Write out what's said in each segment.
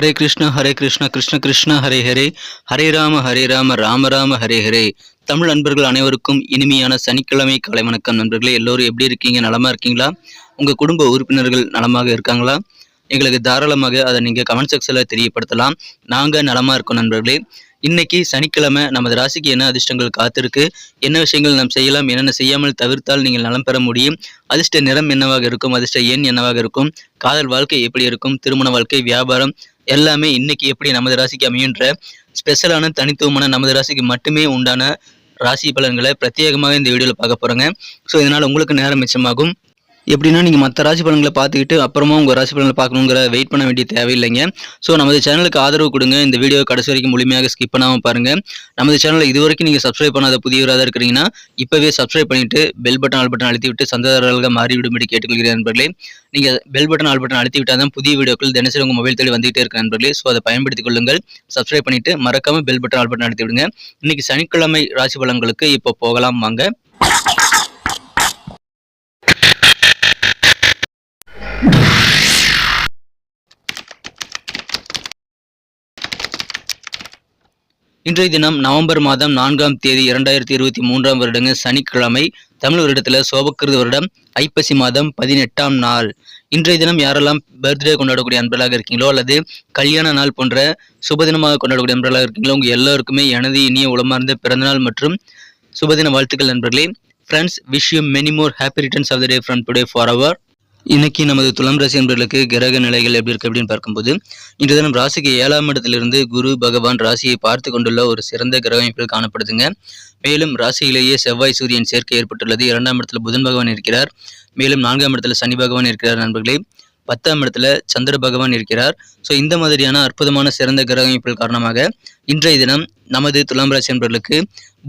ஹரே கிருஷ்ண ஹரே கிருஷ்ண கிருஷ்ண கிருஷ்ண ஹரே ஹரே ஹரே ராம ஹரே ராம ராம ராம ஹரே ஹரே தமிழ் நண்பர்கள் அனைவருக்கும் இனிமையான சனிக்கிழமை காலை வணக்கம் நண்பர்களே. எல்லோரும் எப்படி இருக்கீங்க? நலமா இருக்கீங்களா? உங்கள் குடும்ப உறுப்பினர்கள் நலமாக இருக்காங்களா? எங்களுக்கு தாராளமாக அதை நீங்கள் கமெண்ட் செக்ஷனில் தெரியப்படுத்தலாம். நாங்கள் நலமாக இருக்கோம் நண்பர்களே. இன்னைக்கு சனிக்கிழமை நமது ராசிக்கு என்ன அதிர்ஷ்டங்கள் காத்திருக்கு? என்ன விஷயங்கள் நாம் செய்யலாம்? என்னென்ன செய்யாமல் தவிர்த்தால் நீங்கள் நலம் பெற முடியும்? அதிர்ஷ்ட நிறம் என்னவாக இருக்கும்? அதிர்ஷ்ட எண் என்னவாக இருக்கும்? காதல் வாழ்க்கை எப்படி இருக்கும்? திருமண வாழ்க்கை வியாபாரம் எல்லாமே இன்னைக்கு எப்படி நமது ராசிக்கு அமையுன்ற ஸ்பெஷலான தனித்துவமான நமது ராசிக்கு மட்டுமே உண்டான ராசி பலன்களை பிரத்யேகமாக இந்த வீடியோவில் பார்க்க போகிறோங்க ஸோ இதனால் உங்களுக்கு நேரம் மிச்சமாகும். எப்படின்னா நீங்கள் மற்ற ராசி பலன்களை பார்த்துக்கிட்டு அப்புறமா உங்கள் ராசி பலன்களை பார்க்கணுங்கிற வெயிட் பண்ண வேண்டிய தேவையில்லைங்க. ஸோ நமது சேனலுக்கு ஆதரவு கொடுங்க. இந்த வீடியோ கடைசி வரைக்கும் முழுமையாக ஸ்கிப் பண்ணாமல் பாருங்கள் நமது சேனலை இது வரைக்கும் நீங்கள் சப்ஸ்கிரைப் பண்ணாத புதியவராக இருக்கிறீங்கன்னா இப்போவே சப்ஸ்கிரைப் பண்ணிவிட்டு பெல் பட்டன் ஆல் பட்டன் அழுத்தி விட்டு சந்ததாரர்களாக மாறிவிடும்படி கேட்டுக்கொள்கிறேன் நண்பர்களே. நீங்கள் பெல் பட்டன் ஆல் பட்டன் அழுத்தி விட்டால் தான் புதிய வீடியோக்கள் தினசரி உங்கள் மொபைல் தேடி வந்துகிட்டே இருக்க நண்பர்களே. ஸோ அதை பயன்படுத்திக் கொள்ளுங்கள். சப்ஸ்கிரைப் பண்ணிவிட்டு மறக்காமல் பெல் பட்டன் ஆல் பட்டன் அழுத்தி விடுங்க இன்னைக்கு சனிக்கிழமை ராசி பலன்களுக்கு இப்போ போகலாம் வாங்க. இன்றைய தினம் நவம்பர் மாதம் நான்காம் தேதி இரண்டாயிரத்தி இருபத்தி மூன்றாம் வருடங்க சனிக்கிழமை தமிழ் வருடத்தில் சோபக்கிருத வருடம் ஐப்பசி மாதம் பதினெட்டாம் நாள். இன்றைய தினம் யாரெல்லாம் பர்த்டே கொண்டாடக்கூடிய அன்பர்களாக இருக்கீங்களோ அல்லது கல்யாண நாள் போன்ற சுபதினமாக கொண்டாடக்கூடிய அன்பர்களாக இருக்கீங்களோ உங்கள் எல்லோருக்குமே எனது இனிய உளமார்ந்த பிறந்தநாள் மற்றும் சுபதின வாழ்த்துக்கள் நண்பர்களே. Friends wish you many more happy returns of the day from today for our இன்னைக்கு நமது துலாம் ராசி என்பர்களுக்கு கிரக நிலைகள் எப்படி இருக்கு அப்படின்னு பார்க்கும்போது இன்று தினம் ராசிக்கு ஏழாம் இடத்திலிருந்து குரு பகவான் ராசியை பார்த்து கொண்டுள்ள ஒரு சிறந்த கிரக அமைப்பில் காணப்படுதுங்க. மேலும் ராசியிலேயே செவ்வாய் சூரியன் சேர்க்கை ஏற்பட்டுள்ளது. இரண்டாம் இடத்துல புதன் பகவான் இருக்கிறார். மேலும் நான்காம் இடத்துல சனி பகவான் இருக்கிறார் நண்பர்களே. பத்தாம் இடத்துல சந்திர பகவான் இருக்கிறார். ஸோ இந்த மாதிரியான அற்புதமான சிறந்த கிரக அமைப்பில் காரணமாக இன்றைய தினம் நமது துலாம் ராசி என்பர்களுக்கு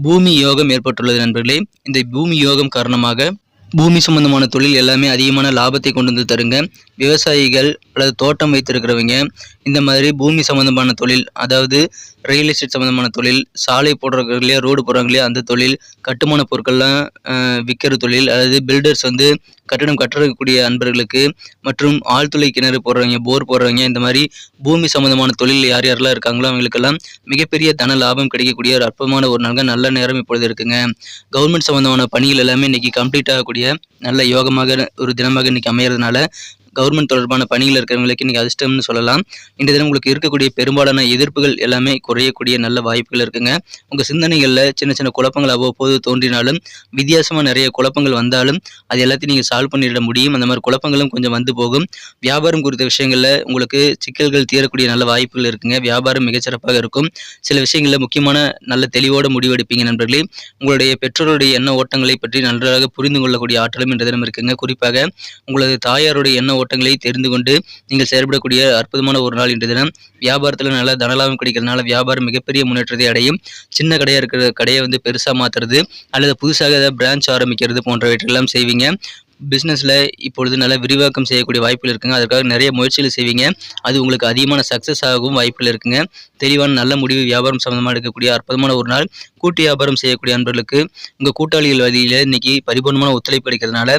பூமி யோகம் ஏற்பட்டுள்ளது நண்பர்களே. இந்த பூமி யோகம் காரணமாக பூமி சம்பந்தமான தொழில் எல்லாமே அதிகமான லாபத்தை கொண்டு வந்து தருங்க. விவசாயிகள் அல்லது தோட்டம் வைத்திருக்கிறவங்க இந்த மாதிரி பூமி சம்பந்தமான தொழில் அதாவது ரியல் எஸ்டேட் சம்மந்தமான தொழில் சாலை போடுறவங்க இல்லையா ரோடு போடுறாங்க இல்லையா அந்த தொழில் கட்டுமான பொருட்கள்லாம் விற்கிற தொழில் அதாவது பில்டர்ஸ் வந்து கட்டடம் கட்டக்கூடிய அன்பர்களுக்கு மற்றும் ஆழ்துளை கிணறு போடுறவங்க போர் போடுறவங்க இந்த மாதிரி பூமி சம்பந்தமான தொழில் யார் யாரெல்லாம் இருக்காங்களோ அவங்களுக்கெல்லாம் மிகப்பெரிய தன லாபம் கிடைக்கக்கூடிய ஒரு அற்பமான ஒரு நாள் நல்ல நேரம் இப்பொழுது இருக்குங்க. கவர்மெண்ட் சம்பந்தமான பணிகள் எல்லாமே இன்னைக்கு கம்ப்ளீட் ஆகக்கூடிய நல்ல யோகமாக ஒரு தினமாக இன்னைக்கு அமையறதுனால கவர்மெண்ட் தொடர்பான பணியில் இருக்கிறவங்களுக்கு இன்றைக்கி அதிர்ஷ்டம்னு சொல்லலாம். இந்த தினம் உங்களுக்கு இருக்கக்கூடிய பெரும்பாலான எதிர்ப்புகள் எல்லாமே குறையக்கூடிய நல்ல வாய்ப்புகள் இருக்குங்க. உங்கள் சிந்தனைகளில் சின்ன சின்ன குழப்பங்கள் அவ்வப்போது தோன்றினாலும் வித்தியாசமாக நிறைய குழப்பங்கள் வந்தாலும் அது எல்லாத்தையும் நீங்கள் சால்வ் பண்ணிட முடியும். அந்த மாதிரி குழப்பங்களும் கொஞ்சம் வந்து போகும். வியாபாரம் குறித்த விஷயங்களில் உங்களுக்கு சிக்கல்கள் தீரக்கூடிய நல்ல வாய்ப்புகள் இருக்குங்க. வியாபாரம் மிகச்சிறப்பாக இருக்கும். சில விஷயங்களில் முக்கியமான நல்ல தெளிவோடு முடிவெடுப்பீங்க நண்பர்களே. உங்களுடைய பெற்றோருடைய எண்ண ஓட்டங்களை பற்றி நன்றாக புரிந்து கொள்ளக்கூடிய ஆற்றலும் இந்த தினம் இருக்குங்க. குறிப்பாக உங்களது தாயாருடைய எண்ண ஓட்டங்களை தெரிந்து கொண்டு நீங்கள் செயல்படக்கூடிய அற்புதமான ஒரு நாள் இன்று தினம். வியாபாரத்தில் நல்ல தனலாபம் கிடைக்கிறதுனால வியாபாரம் மிகப்பெரிய முன்னேற்றத்தை அடையும். சின்ன கடையாக இருக்கிற கடையை வந்து பெருசாக மாற்றுறது அல்லது புதுசாக ஏதாவது பிரான்ச் ஆரம்பிக்கிறது போன்றவற்றெல்லாம் செய்வீங்க. பிஸ்னஸில் இப்பொழுது நல்லா விரிவாக்கம் செய்யக்கூடிய வாய்ப்புகள் இருக்குங்க. அதற்காக நிறைய முயற்சிகள் செய்வீங்க. அது உங்களுக்கு அதிகமான சக்ஸஸ் ஆகவும் வாய்ப்புகள் இருக்குங்க. தெளிவான நல்ல முடிவு வியாபாரம் சம்மந்தமாக எடுக்கக்கூடிய அற்புதமான ஒரு நாள். கூட்டு வியாபாரம் செய்யக்கூடிய அன்பர்களுக்கு உங்கள் கூட்டாளிகள் வழியில் இன்னைக்கு பரிபூர்ணமான ஒத்துழைப்பு கிடைக்கிறதுனால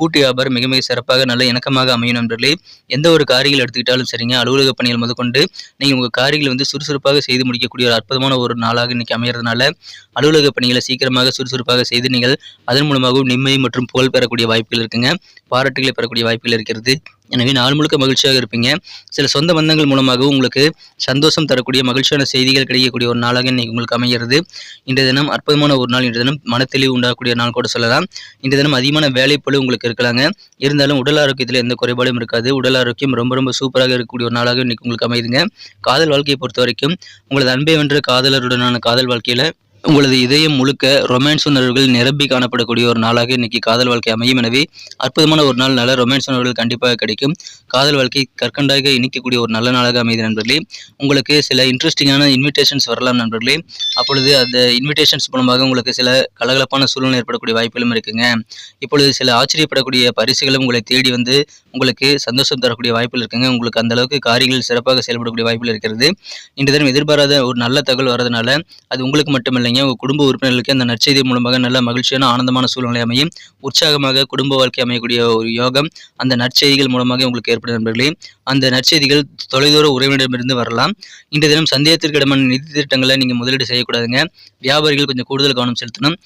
கூட்டு வியாபாரம் மிக மிக சிறப்பாக நல்ல இணக்கமாக அமையும் நண்பர்களே. எந்த ஒரு காரியங்கள் எடுத்துக்கிட்டாலும் சரிங்க. அலுவலக பணிகள் முதற்கொண்டு நீங்கள் உங்கள் காரியங்களை வந்து சுறுசுறுப்பாக செய்து முடிக்கக்கூடிய ஒரு அற்புதமான ஒரு நாளாக இன்னைக்கு அமைகிறதுனால அலுவலக பணிகளை சீக்கிரமாக சுறுசுறுப்பாக செய்து நீங்கள் அதன் மூலமாகவும் நிம்மதி மற்றும் புகழ் பெறக்கூடிய வாய்ப்புகள் இருக்குங்க. பாராட்டுகளை பெறக்கூடிய வாய்ப்புகள் இருக்கிறது. எனவே நாள் முழுக்க மகிழ்ச்சியாக இருப்பீங்க. சில சொந்த பந்தங்கள் மூலமாகவும் உங்களுக்கு சந்தோஷம் தரக்கூடிய மகிழ்ச்சியான செய்திகள் கிடைக்கக்கூடிய ஒரு நாளாக இன்னைக்கு உங்களுக்கு அமைகிறது. இன்றைய தினம் அற்புதமான ஒரு நாள். இன்றைய தினம் மனத்தெளிவு உண்டாகக்கூடிய நாள் கூட சொல்லலாம். இன்றைய தினம் அதிகமான வேலைப்பழு உங்களுக்கு இருக்கலாங்க. இருந்தாலும் உடல் ஆரோக்கியத்தில் எந்த குறைபாடும் இருக்காது. உடல் ஆரோக்கியம் ரொம்ப ரொம்ப சூப்பராக இருக்கக்கூடிய ஒரு நாளாக இன்னைக்கு உங்களுக்கு அமையுதுங்க காதல் வாழ்க்கையை பொறுத்த வரைக்கும் உங்களது அன்பை வென்ற காதலருடனான காதல் வாழ்க்கையில் உங்களது இதயம் முழுக்க ரொமான்ஸ் உணர்வுகள் நிரம்பி காணப்படக்கூடிய ஒரு நாளாக இன்னைக்கு காதல் வாழ்க்கை அமையும். எனவே அற்புதமான ஒரு நாள் நல்ல ரொமான்ஸ் உணர்வுகள் கண்டிப்பாக கிடைக்கும். காதல் வாழ்க்கை கற்கண்டாக இணைக்கக்கூடிய ஒரு நல்ல நாளாக அமையுது நண்பர்களே. உங்களுக்கு சில இன்ட்ரெஸ்டிங்கான இன்விடேஷன்ஸ் வரலாம் நண்பர்களே. அப்பொழுது அந்த இன்விடேஷன்ஸ் மூலமாக உங்களுக்கு சில கலகலப்பான சூழ்நிலை ஏற்படக்கூடிய வாய்ப்புகளும் இருக்குங்க. இப்பொழுது சில ஆச்சரியப்படக்கூடிய பரிசுகளும் உங்களை தேடி வந்து உங்களுக்கு சந்தோஷம் தரக்கூடிய வாய்ப்புகள் இருக்குங்க. உங்களுக்கு அந்த அளவுக்கு காரியங்கள் சிறப்பாக செயல்படக்கூடிய வாய்ப்புகள் இருக்கிறது. இன்று தினம் எதிர்பாராத ஒரு நல்ல தகவல் வரதுனால அது உங்களுக்கு மட்டுமில்லைங்க. இல்லைங்க உங்கள் குடும்ப உறுப்பினர்களுக்கு அந்த நற்செய்தி மூலமாக நல்ல மகிழ்ச்சியான ஆனந்தமான சூழ்நிலை அமையும். உற்சாகமாக குடும்ப வாழ்க்கை அமையக்கூடிய ஒரு யோகம் அந்த நற்செய்திகள் மூலமாக உங்களுக்கு ஏற்படும் நண்பர்களே. அந்த நற்செய்திகள் தொலைதூர உறவினரிடமிருந்து வரலாம். இன்றைய தினம் சந்தேகத்திற்கு இடமான நிதி திட்டங்களை நீங்கள் முதலீடு செய்யக்கூடாதுங்க. வியாபாரிகள் கொஞ்சம் கூடுதல் கவனம் செலுத்தணும்.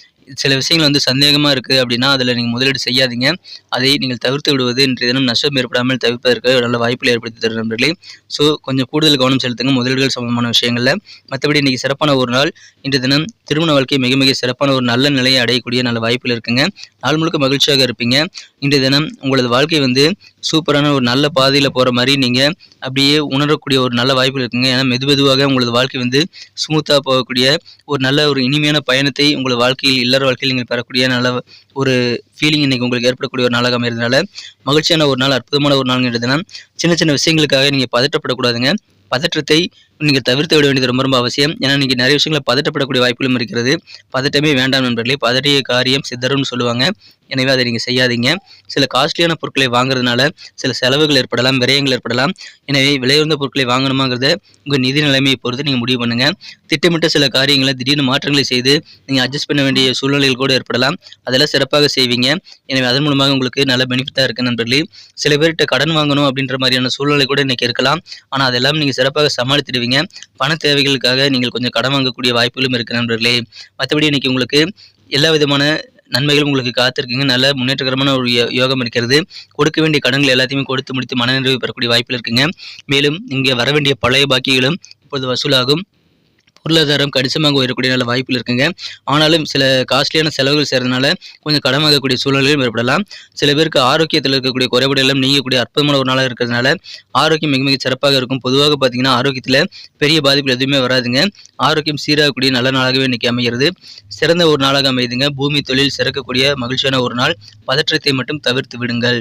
சில விஷயங்கள் வந்து சந்தேகமாக இருக்குது அப்படின்னா அதில் நீங்கள் முதலீடு செய்யாதீங்க. அதை நீங்கள் தவிர்த்து விடுவது இன்றைய தினம் நஷ்டம் ஏற்படாமல் தவிர்ப்பதற்கு நல்ல வாய்ப்புகள் ஏற்படுத்தி தரும் நண்பர்களே. ஸோ கொஞ்சம் கூடுதல் கவனம் செலுத்துங்க முதலீடுகள் சம்பந்தமான விஷயங்களில். மற்றபடி இன்றைக்கி சிறப்பான ஒரு நாள். இன்றைய தினம் திருமண வாழ்க்கை மிக மிக சிறப்பான ஒரு நல்ல நிலையை அடையக்கூடிய நல்ல வாய்ப்புகள் இருக்குங்க. நாள் முழுக்க மகிழ்ச்சியாக இருப்பீங்க. இன்றைய தினம் உங்களது வாழ்க்கை வந்து சூப்பரான ஒரு நல்ல பாதையில் போகிற மாதிரி நீங்கள் அப்படியே உணரக்கூடிய ஒரு நல்ல வாய்ப்புகள் இருக்குங்க. ஏன்னா மெது மெதுவாக உங்களது வாழ்க்கை வந்து ஸ்மூத்தாக போகக்கூடிய ஒரு நல்ல ஒரு இனிமையான பயணத்தை உங்களது வாழ்க்கையில் இல்லற வாழ்க்கையில் நீங்கள் பெறக்கூடிய நல்ல ஒரு ஃபீலிங் இன்னைக்கு உங்களுக்கு ஏற்படக்கூடிய ஒரு நாளாக அமைகிறதுனால மகிழ்ச்சியான ஒரு நாள் அற்புதமான ஒரு நாள்ங்கிறது சின்ன சின்ன விஷயங்களுக்காக நீங்கள் பதட்டப்படக்கூடாதுங்க. பதற்றத்தை நீங்கள் தவிர்த்து விட வேண்டியது ரொம்ப ரொம்ப அவசியம். ஏன்னா நீங்கள் நிறைய விஷயங்களை பதட்டப்படக்கூடிய வாய்ப்புகளும் இருக்கிறது. பதட்டமே வேண்டாம் நண்பர்களே. பதட்டிய காரியம் சித்தரும்னு சொல்லுவாங்க. எனவே அதை நீங்கள் செய்யாதீங்க. சில காஸ்ட்லியான பொருட்களை வாங்குறதுனால சில செலவுகள் ஏற்படலாம் விரயங்கள் ஏற்படலாம். எனவே விலையுறந்த பொருட்களை வாங்கணுமாங்கிறத உங்கள் நிதி நிலைமையை பொறுத்து நீங்கள் முடிவு பண்ணுங்கள் திட்டமிட்ட சில காரியங்களை திடீர்னு மாற்றங்களை செய்து நீங்கள் அட்ஜஸ்ட் பண்ண வேண்டிய சூழ்நிலைகள் கூட ஏற்படலாம். அதெல்லாம் சிறப்பாக செய்வீங்க. எனவே அதன் மூலமாக உங்களுக்கு நல்ல பெனிஃபிட்டாக இருக்குது நண்பர்களே. சில பேர்கிட்ட கடன் வாங்கணும் அப்படின்ற மாதிரியான சூழ்நிலை கூட இன்றைக்கி இருக்கலாம். ஆனால் அதெல்லாம் நீங்கள் சிறப்பாக சமாளித்திடுவீங்க. பண தேவைகளுக்காக நீங்கள் கொஞ்சம் கடன் வாங்கக்கூடிய வாய்ப்புகளும் இருக்குது நண்பர்களே. மற்றபடி இன்றைக்கி உங்களுக்கு எல்லா விதமான நன்மைகளும் உங்களுக்கு காத்திருக்குங்க. நல்ல முன்னேற்றகரமான ஒரு யோ- யோகம் இருக்கிறது. கொடுக்க வேண்டிய கடன்கள் எல்லாத்தையுமே கொடுத்து முடித்து மனநிறைவு பெறக்கூடிய வாய்ப்பில் இருக்குங்க. மேலும் இங்கே வர வேண்டிய பழைய பாக்கிகளும் இப்பொழுது வசூலாகும். பொருளாதாரம் கணிசமாக உயரக்கூடிய நல்ல வாய்ப்புகள் இருக்குங்க. ஆனாலும் சில காஸ்ட்லியான செலவுகள் செய்கிறதுனால கொஞ்சம் கடமாகக்கூடிய சூழல்களும் சூழ்நிலையும் ஏற்படலாம். சில பேருக்கு ஆரோக்கியத்தில் இருக்கக்கூடிய குறைபாடுகளும் நீங்கக்கூடிய அற்புதமான ஒரு நாளாக இருக்கிறதுனால ஆரோக்கியம் மிக மிக சிறப்பாக இருக்கும். பொதுவாக பார்த்தீங்கன்னா ஆரோக்கியத்தில் பெரிய பாதிப்புகள் எதுவுமே வராதுங்க. ஆரோக்கியம் சீராகக்கூடிய நல்ல நாளாகவே இன்னைக்கு அமைகிறது. சிறந்த ஒரு நாளாக அமையுதுங்க. பூமி தொழில் சிறக்கக்கூடிய மகிழ்ச்சியான ஒரு நாள். பதற்றத்தை மட்டும் தவிர்த்து விடுங்கள்.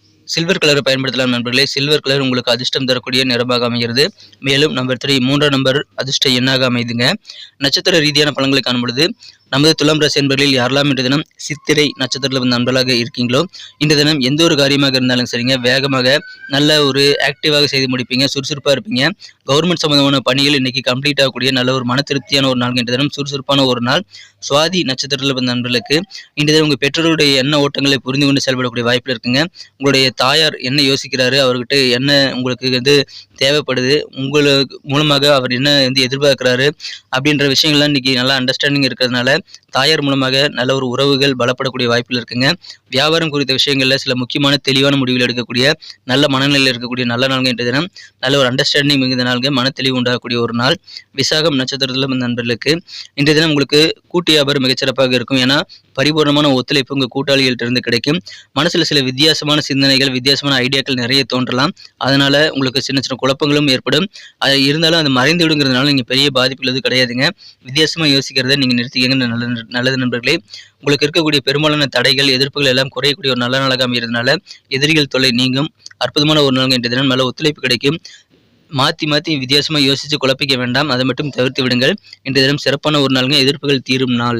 சில்வர் கலரை பயன்படுத்தலாம் நண்பர்களே. சில்வர் கலர் உங்களுக்கு அதிர்ஷ்டம் தரக்கூடிய நிறமாக அமைகிறது. மேலும் நம்பர் த்ரீ மூன்றாம் நம்பர் அதிர்ஷ்ட எண்ணாக அமைதுங்க. நட்சத்திர ரீதியான பழங்களை காணும் பொழுது நமது துலாம் ராசி என்பர்களில் யாரெல்லாம் இன்றைய தினம் சித்திரை நட்சத்திரத்தில் வந்து நண்பர்களாக இருக்கீங்களோ இந்த தினம் எந்த ஒரு காரியமாக இருந்தாலும் சரிங்க வேகமாக நல்ல ஒரு ஆக்டிவாக செய்து முடிப்பீங்க சுறுசுறுப்பாக இருப்பீங்க. கவர்மெண்ட் சம்பந்தமான பணிகள் இன்னைக்கு கம்ப்ளீட் ஆகக்கூடிய நல்ல ஒரு மன திருப்தியான ஒரு நாள் இன்றைய தினம் சுறுசுறுப்பான ஒரு நாள். சுவாதி நட்சத்திரத்தில் வந்த நண்பர்களுக்கு இன்று தினம் உங்கள் பெற்றோருடைய எண்ண ஓட்டங்களை புரிந்து கொண்டு செயல்படக்கூடிய வாய்ப்பில் இருக்குங்க. உங்களுடைய தாயார் என்ன யோசிக்கிறாரு அவர்கிட்ட என்ன உங்களுக்கு வந்து தேவைப்படுது உங்களுக்கு மூலமாக அவர் என்ன வந்து எதிர்பார்க்குறாரு அப்படின்ற விஷயங்கள்லாம் இன்னைக்கு நல்லா அண்டர்ஸ்டாண்டிங் இருக்கிறதுனால தாயார் மூலமாக நல்ல ஒரு உறவுகள் பலப்படக்கூடிய வாய்ப்பில் இருக்குங்க. வியாபாரம் குறித்த விஷயங்களில் சில முக்கியமான தெளிவான முடிவுகள் எடுக்கக்கூடிய நல்ல மனநிலையில் இருக்கக்கூடிய நல்ல நாள்கள் இன்றைய தினம். நல்ல ஒரு அண்டர்ஸ்டாண்டிங் மிகுந்த நாள்கள் மன தெளிவு உண்டாகக்கூடிய ஒரு நாள். விசாகம் நட்சத்திரத்தில் நண்பர்களுக்கு இன்றைய தினம் உங்களுக்கு கூட்டு வியாபாரம் மிகச்சிறப்பாக இருக்கும். ஏன்னா பரிபூர்ணமான ஒத்துழைப்பு உங்கள் கூட்டாளிகள்ட்ட இருந்து கிடைக்கும். மனசில் சில வித்தியாசமான சிந்தனைகள் வித்தியாசமான ஐடியாக்கள் நிறைய தோன்றலாம். அதனால உங்களுக்கு சின்ன சின்ன குழப்பங்களும் ஏற்படும். அது இருந்தாலும் அது மறைந்து விடுங்கிறதுனால நீங்கள் பெரிய பாதிப்பு எதுவும் கிடையாதுங்க. வித்தியாசமாக யோசிக்கிறத நீங்கள் நிறுத்திக்கங்க நல்ல நல்லது நண்பர்களே. உங்களுக்கு இருக்கக்கூடிய பெரும்பாலான தடைகள் எதிர்ப்புகள் எல்லாம் குறையக்கூடிய ஒரு நல்ல நாளாக அமைகிறதுனால எதிரிகள் தொல்லை நீங்கும். அற்புதமான ஒரு நாள் இன்றைய தினம். நல்ல ஒத்துழைப்பு கிடைக்கும். மாற்றி மாற்றி வித்தியாசமாக யோசித்து குழப்பிக்க வேண்டாம். அதை மட்டும் தவிர்த்து விடுங்கள். இன்றைய தினம் சிறப்பான ஒரு நாளுங்க. எதிர்ப்புகள் தீரும் நாள்.